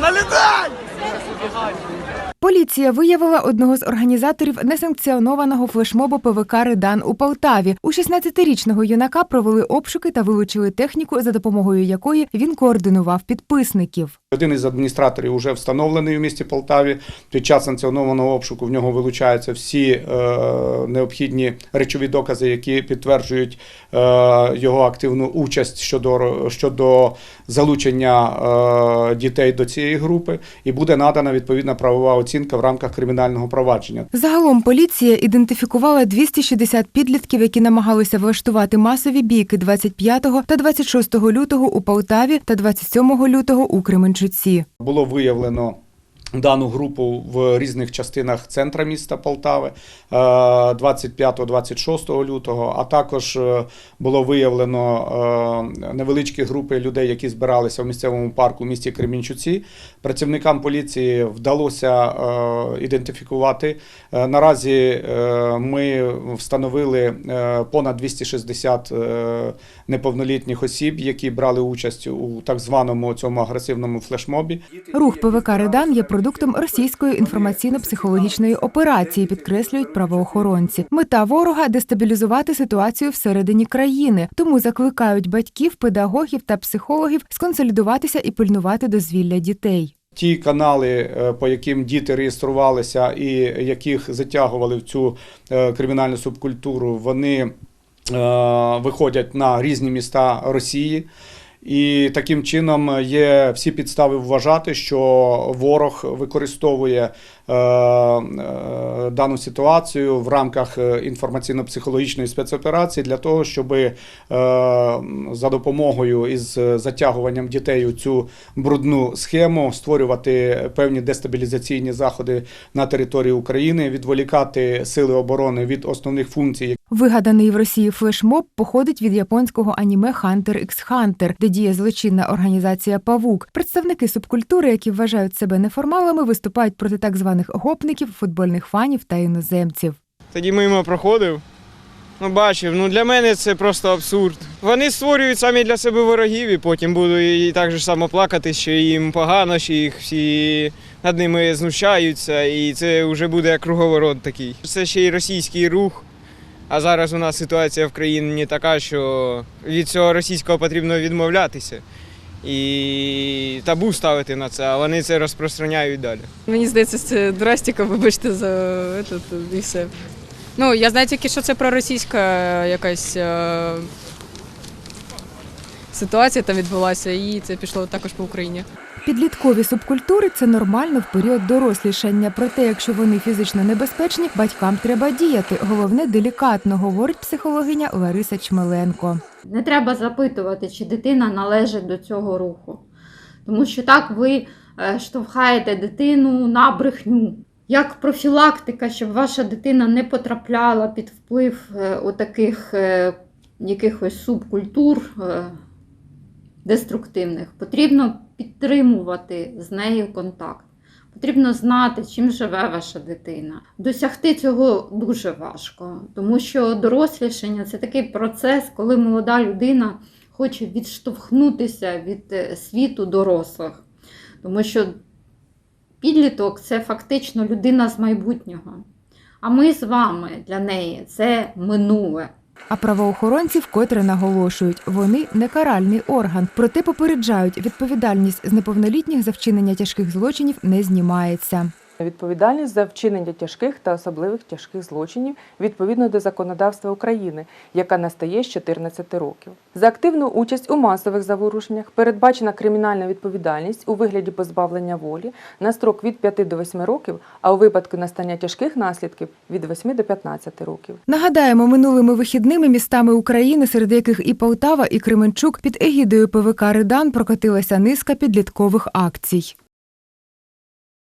Налетай! Поліція виявила одного з організаторів несанкціонованого флешмобу ПВК Редан у Полтаві. У 16-річного юнака провели обшуки та вилучили техніку, за допомогою якої він координував підписників. Один із адміністраторів вже встановлений у місті Полтаві. Під час санкціонованого обшуку в нього вилучаються всі е, необхідні речові докази, які підтверджують е, його активну участь щодо, щодо залучення е, дітей до цієї групи, і буде надана відповідна правова оцінка в рамках кримінального провадження. Загалом поліція ідентифікувала 260 підлітків, які намагалися влаштувати масові бійки 25 та 26 лютого у Полтаві та 27 лютого у Кременчуці. Було виявлено дану групу в різних частинах центра міста Полтави е, 25-26 лютого, а також е, було виявлено е, невеличкі групи людей, які збиралися в місцевому парку в місті Кремінчуці. Працівникам поліції вдалося е, ідентифікувати. Е, Наразі е, ми встановили е, понад 260 е, неповнолітніх осіб, які брали участь у так званому цьому агресивному флешмобі. Рух ПВК Редан є продуктом російської інформаційно-психологічної операції, підкреслюють правоохоронці. Мета ворога дестабілізувати ситуацію всередині країни. Тому закликають батьків, педагогів та психологів сконсолідуватися і пильнувати дозвілля дітей. Ті канали, е, по яким діти реєструвалися і яких затягували в цю е, кримінальну субкультуру, вони е, виходять на різні міста Росії. І таким чином є всі підстави вважати, що ворог використовує е, е, дану ситуацію в рамках е, інформаційно-психологічної спецоперації для того, щоб е, за допомогою із затягуванням дітей у цю брудну схему створювати певні дестабілізаційні заходи на території України, відволікати сили оборони від основних функцій, Вигаданий в Росії флешмоб походить від японського аніме Хантер ікс Хантер, де діє злочинна організація Павук. Представники субкультури, які вважають себе неформалами, виступають проти так званих гопників, футбольних фанів та іноземців. Тоді мимо проходив. Ну, бачив, ну для мене це просто абсурд. Вони створюють самі для себе ворогів і потім буду і так же само плакати, що їм погано, що їх всі над ними знущаються, і це вже буде як круговорот такий. Це ще й російський рух. А зараз у нас ситуація в країні така, що від цього російського потрібно відмовлятися і табу ставити на це, а вони це розпространяють далі. Мені здається, це драстика, вибачте за этот, і все. Ну, я знаю тільки, що це проросійська якась е, ситуація там відбулася, і це пішло також по Україні. Підліткові субкультури це нормально в період дорослішання. Проте, якщо вони фізично небезпечні, батькам треба діяти. Головне делікатно, говорить психологиня Лариса Чмеленко. Не треба запитувати, чи дитина належить до цього руху. Тому що так ви е, штовхаєте дитину на брехню. Як профілактика, щоб ваша дитина не потрапляла під вплив е, отаких е, якихось субкультур деструктивних, потрібно підтримувати з нею контакт. Потрібно знати, чим живе ваша дитина. Досягти цього дуже важко, тому що дорослішання це такий процес, коли молода людина хоче відштовхнутися від е, світу дорослих. Тому що підліток це фактично людина з майбутнього. А ми з вами для неї це минуле. А правоохоронці вкотре наголошують, вони не каральний орган, проте попереджають, відповідальність з неповнолітніх за вчинення тяжких злочинів не знімається. Відповідальність за вчинення тяжких та особливих тяжких злочинів відповідно до законодавства України, яка настає з 14 років. За активну участь у масових заворушеннях передбачена кримінальна відповідальність у вигляді позбавлення волі на строк від 5 до 8 років, а у випадку настання тяжких наслідків від 8 до 15 років. Нагадаємо, минулими вихідними містами України, серед яких і Полтава, і Кременчук, під егідою ПВК Редан прокотилася низка підліткових акцій.